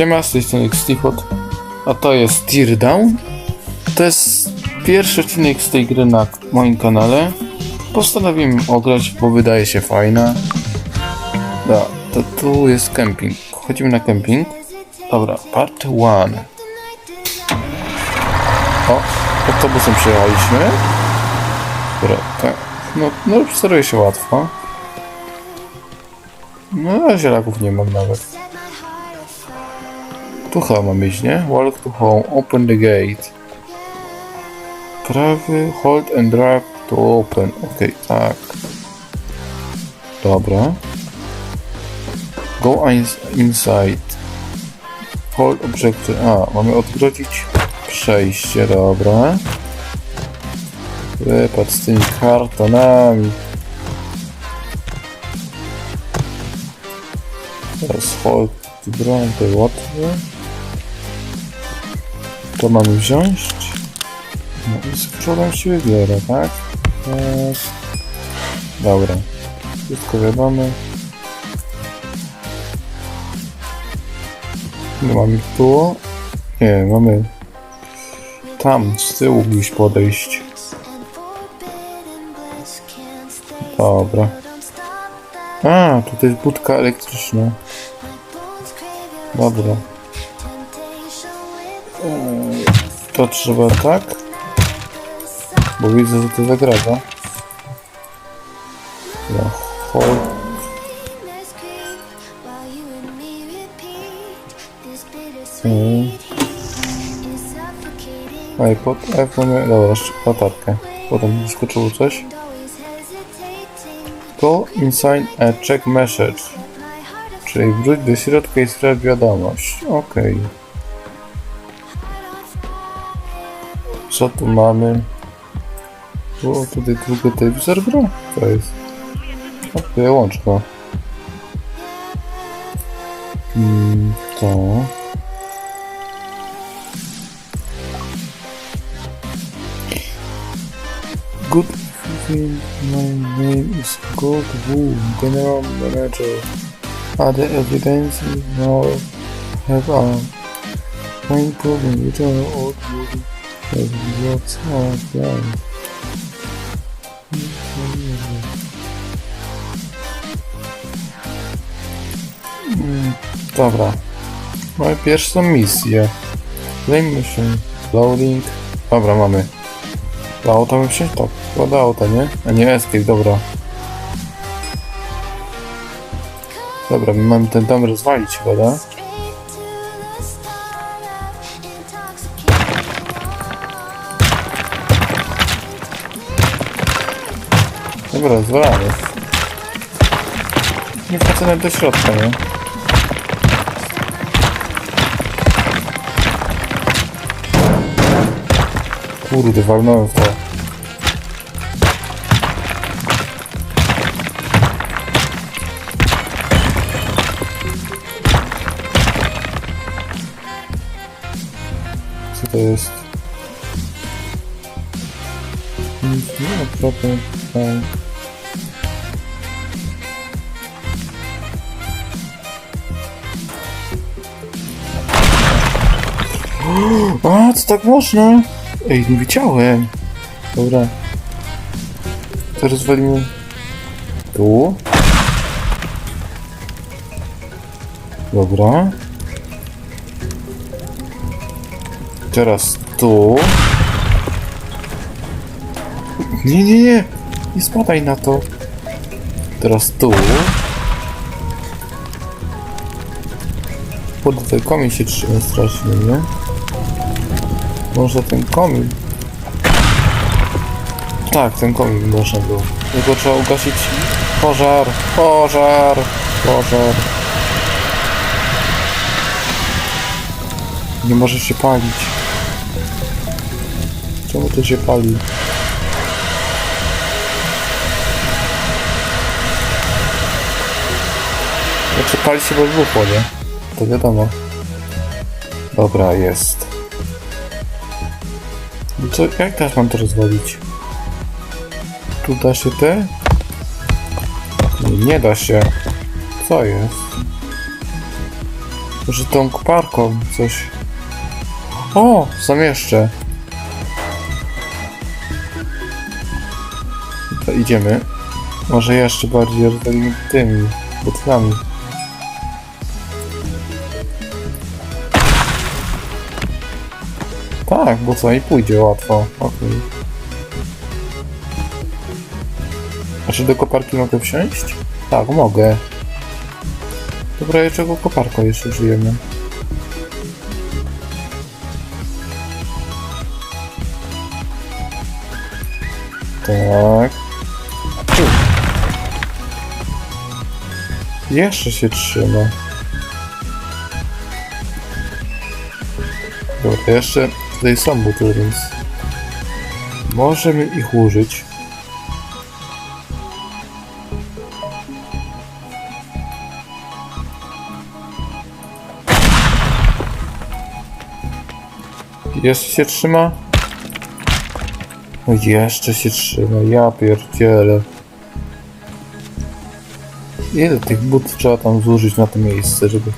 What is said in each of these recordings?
Siema, z tej strony Xtichot, a to jest Teardown. To jest pierwszy odcinek z tej gry na moim kanale. Postanowiłem ograć, bo wydaje się fajna. Da, to tu jest camping. Chodzimy na camping. Dobra, part 1. O, autobusem przyjechaliśmy. Dobra, tak. No, no steruje się łatwo. No, zielaków nie mam nawet. Tu chyba mam iść, nie? Walk to home, open the gate. Prawy, hold and drag to open. Okej, tak. Dobra. Go ins inside. Hold objective. A, mamy odgrodzić przejście, dobra. Wypad z tymi kartonami. Teraz hold to broń, to łatwe. To mamy wziąć. No i z przodem się wybiera, tak? Dobra. Wszystko wiadomo. No mamy tu. Nie, mamy tam z tyłu gdzieś podejść. Dobra. A, tutaj jest budka elektryczna. Dobra. To trzeba tak? Bo widzę, że to zagraża. No, hold. Mm. No i pod F mamy, dobra, jeszcze latarkę. Potem wyskoczyło coś. Go inside a check message. Czyli wróć do środka i sprawdź wiadomość. Okej. Co tu mamy? O, tutaj tylko telewizor gra? To jest. O, to ja łączę to. Mm, to. Good evening, my name is Gold Wu, General Manager. Other evidence now have a main problem old movie has what's plan. Mm, Dobra. Mamy pierwszą misję. Zajmijmy się loading. Dobra, mamy. Do auta mi się? Tak, chyba do nie? A nie escape, dobra. Dobra, my mamy ten dom rozwalić chyba, da? Dobra, rozwalamy. Nie wchodzę nawet do środka, nie? Kurde, walnąłem w to. Co to jest? Nic nie ma. A, co tak można? Ej, nie widziałem. Dobra. To rozwalimy. Tu. Dobra. Teraz tu. Nie, nie, nie. Nie spadaj na to. Teraz tu. Kurde, ten komin się trzyma strasznie, nie? Może ten komin. Tak, ten komin można było. Tylko trzeba ugasić pożar, pożar, pożar. Nie może się palić. Czemu to się pali? Znaczy pali się bo wybuchło, nie? To wiadomo. Dobra, jest. Co, jak teraz mam to rozwalić? Tu da się te? Nie, nie da się. Co jest? Może tą koparką coś... O! Zamieszczę. To idziemy. Może jeszcze bardziej rozwalimy tymi butlami. Tak, bo co i pójdzie łatwo. Okej. A czy do koparki mogę wsiąść? Tak, mogę. Dobra, jeszcze go koparką jeszcze użyjemy. Tak. Jeszcze się trzyma. Dobra, jeszcze tutaj są buty, więc możemy ich użyć. Jeszcze się trzyma? O, jeszcze się trzyma, ja pierdzielę. Ile tych but trzeba tam zużyć na to miejsce, żeby...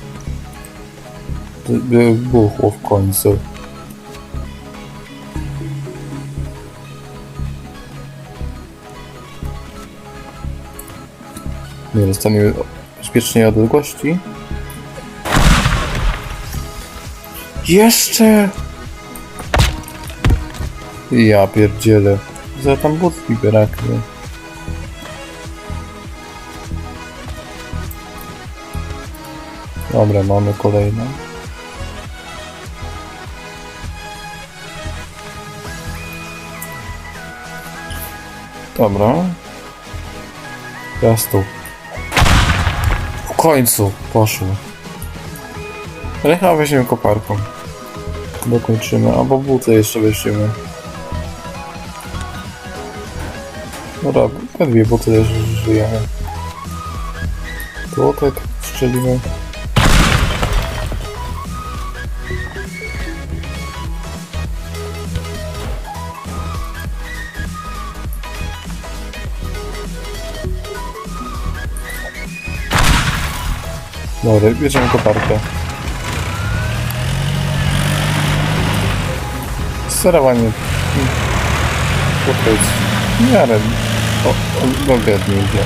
By buchło w końcu. Nie dostaniemy bezpiecznej odległości. Jeszcze! Ja pierdzielę. Za tam budki braknie. Dobra, mamy kolejną. Dobra. Teraz tu. Końcu poszło. Ale chyba weźmiemy koparką. Dokończymy, albo buty jeszcze weźmiemy. Dobra, we dwie buty też żyjemy. Tłotek strzelimy. Dobra, bierzemy koparkę. Sterowanie. Tutaj w miarę o, o, dogodnie idzie.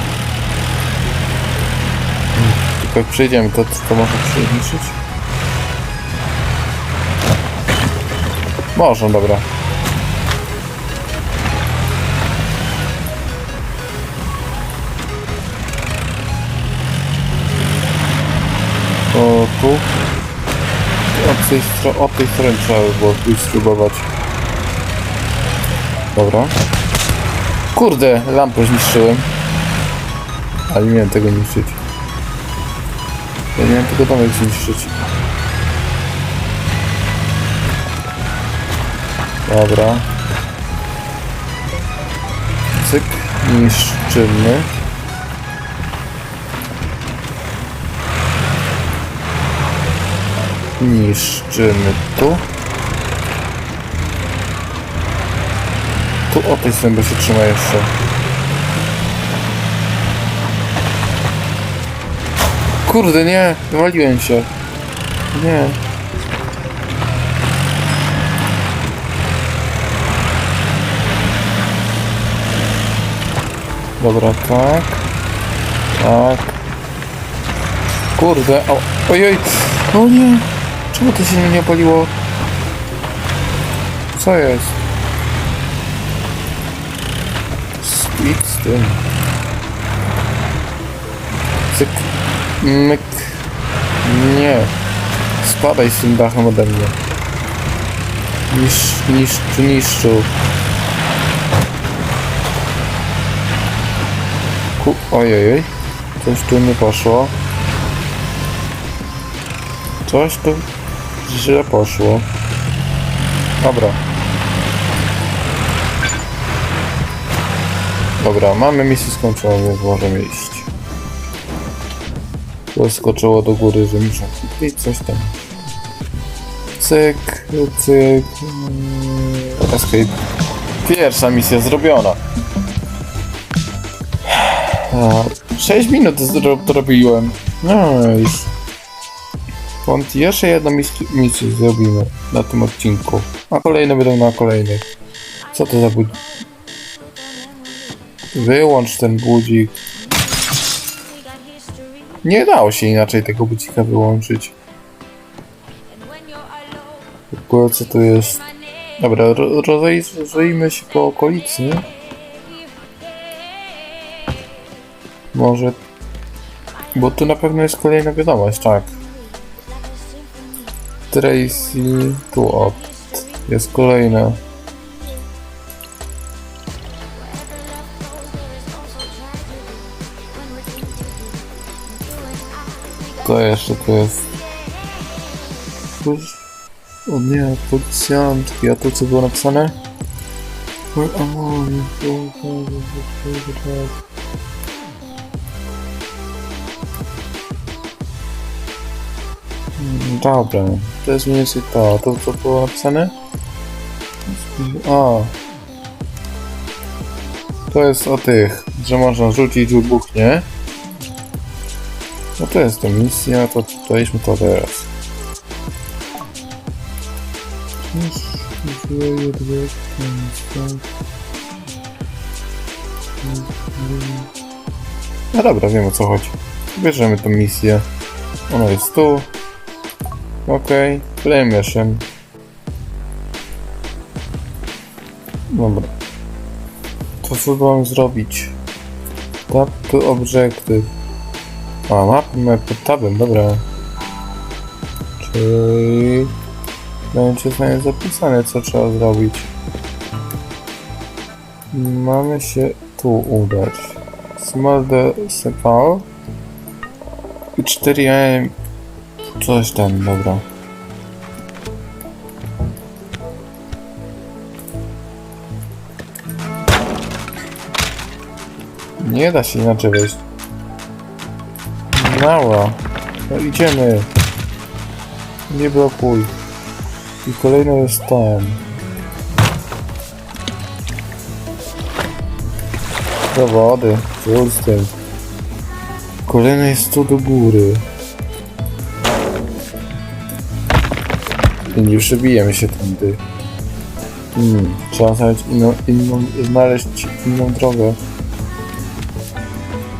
Tylko jak przejdziemy, to to może przeliczyć? Można, dobra. Od tej, stro- od tej strony trzeba by było pójść spróbować. Dobra. Kurde, lampę zniszczyłem. Ale nie miałem tego niszczyć. Ja nie miałem tego domek zniszczyć. Dobra. Cyk. Niszczymy. Niszczymy tu. Tu o tej stronie się trzyma jeszcze. Kurde, nie! Wywaliłem się. Nie. Dobra, tak. Tak. Kurde, o, ojej! O nie! Czemu to się nie opaliło? Co jest? Idź z tym. Cyk. Myk. Nie. Spadaj z tym dachem ode mnie. Nisz, niszczu, niszczu. Ku, ojej. Coś tu nie poszło. Coś tu źle poszło. Dobra. Dobra, mamy misję skończoną, więc możemy iść. To skoczyło do góry, że muszę i coś tam. Cyk, cyk. Escape. Pierwsza misja zrobiona. 6 minut zro- zrobiłem. Nice. Kąt jeszcze jedną mis- misję zrobimy na tym odcinku. A kolejne będą na kolejnych. Co to za budzik? Wyłącz ten budzik. Nie dało się inaczej tego budzika wyłączyć. W ogóle co to jest? Dobra, ro- rozejrzyjmy się po okolicy. Może... Bo tu na pewno jest kolejna wiadomość, tak. Tracy tu o. Jest kolejna. To jeszcze tu jest. O nie, policjantki, a to co było napisane? Where am I? Mm, Dobra, to jest mniej więcej to. To co było napisane? A. To jest o tych, że można rzucić wybuchnie. No to jest to misja, to daliśmy to teraz. No dobra, wiem o co chodzi. Bierzemy tą misję. Ona jest tu. Okej, okay. mission. Dobra. To co mam zrobić? Tap to objective. A, mapę pod tabem, dobra. Czyli... Będzie znaleźć zapisane, co trzeba zrobić. Mamy się tu udać. Small the sepal. I 4 AM. Coś tam, dobra. Nie da się inaczej wejść. Mała. No idziemy. Nie blokuj. I kolejno jest tam. Do wody. Z tym? Kolejne jest tu do góry. Nie przebijemy się tędy. Hmm, trzeba znaleźć inną, inną, znaleźć inną drogę.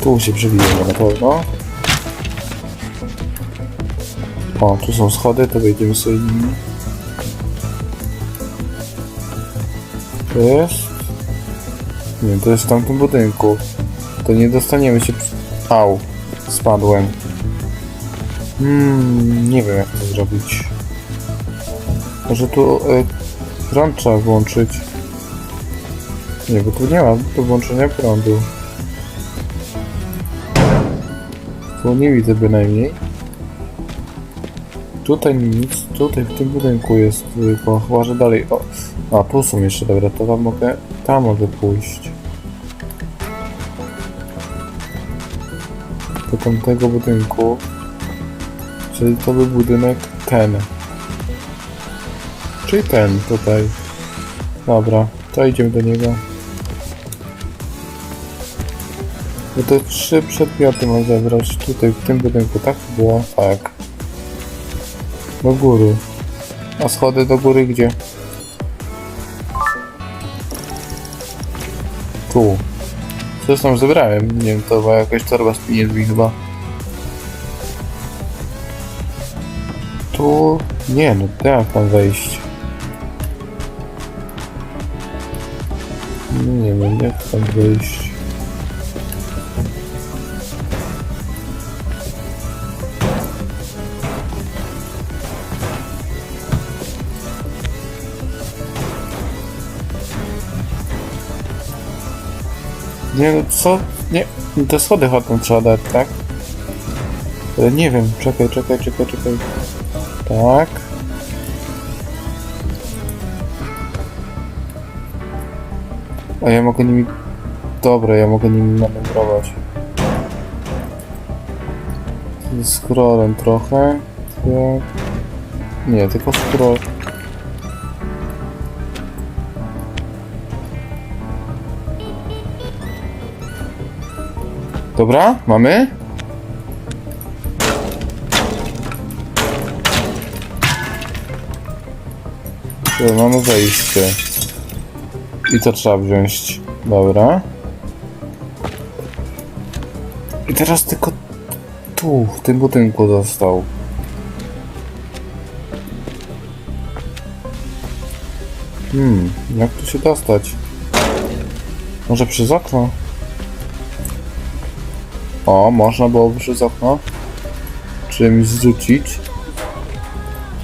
Tu się przebijemy na pewno. O, tu są schody, to wejdziemy sobie. To jest? Nie, to jest w tamtym budynku. To nie dostaniemy się... Au, spadłem. Hmm, nie wiem jak to zrobić. Może tu y, prąd trzeba włączyć. Nie, bo tu nie ma do włączenia prądu. Tu nie widzę bynajmniej. Tutaj nic, tutaj w tym budynku jest tylko, chyba że dalej. O, a tu są jeszcze, dobra, to tam mogę, tam mogę pójść. Do tamtego budynku. Czyli to był budynek ten. Czyli ten tutaj. Dobra, to idziemy do niego. No to trzy przedmioty mam zebrać tutaj w tym budynku, tak było? Tak. Do góry. A schody do góry gdzie? Tu. Zresztą zebrałem. Nie wiem, to była jakaś torba z pieniędzmi chyba. Tu... Nie no, jak tam wejść? Nie wiem, jak tam wejść? Nie no co? Nie, te schody chodzą trzeba dać, tak? Ale nie wiem, czekaj, czekaj, czekaj, czekaj. Tak. A ja mogę nimi... Dobra, ja mogę nimi manewrować. Scrollem trochę. Ja... Nie, tylko scroll. Dobra, mamy? Dobra, mamy wejście. I to trzeba wziąć. Dobra. I teraz tylko tu, w tym budynku został. Hmm, jak tu się dostać? Może przez okno? O, można byłoby przez okno? Czymś zrzucić?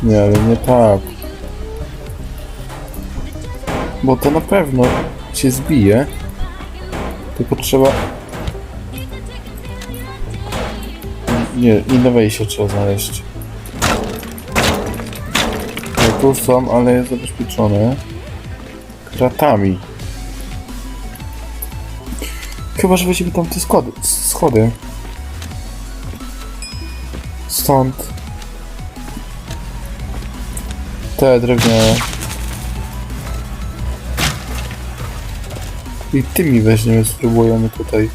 Nie, ale nie tak. Bo to na pewno się zbije. Tylko trzeba... Nie, inne wejście trzeba znaleźć. No tu są, ale jest zabezpieczone. Kratami. Chyba, że weźmiemy tam te schody. schody. Stąd. Te drewniane. I tymi weźmiemy, spróbujemy tutaj.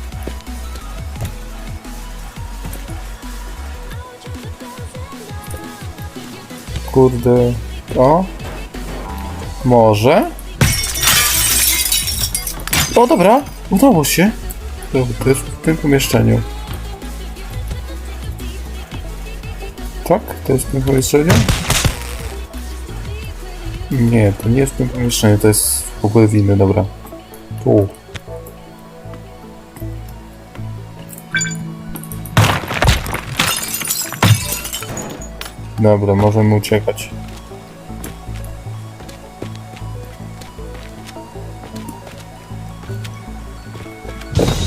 Kurde. O. Może? O, dobra. Udało się. To, jest w tym pomieszczeniu. Tak? To jest w tym pomieszczeniu? Nie, to nie jest w tym pomieszczeniu, to jest w ogóle w dobra. Tu. Dobra, możemy uciekać.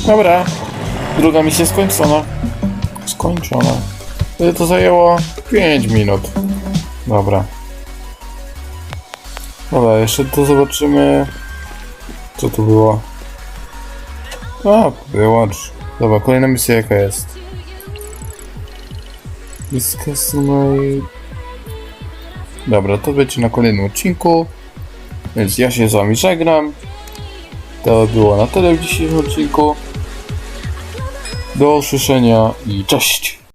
Dobra, druga misja skończona. Skończona. Ile to zajęło? 5 minut. Dobra. Dobra, jeszcze to zobaczymy. Co tu było? A, wyłącz. Dobra, kolejna misja jaka jest? Discuss my... Dobra, to będzie na kolejnym odcinku. Więc ja się z wami żegnam. To było na tyle w dzisiejszym odcinku. Do usłyszenia i cześć!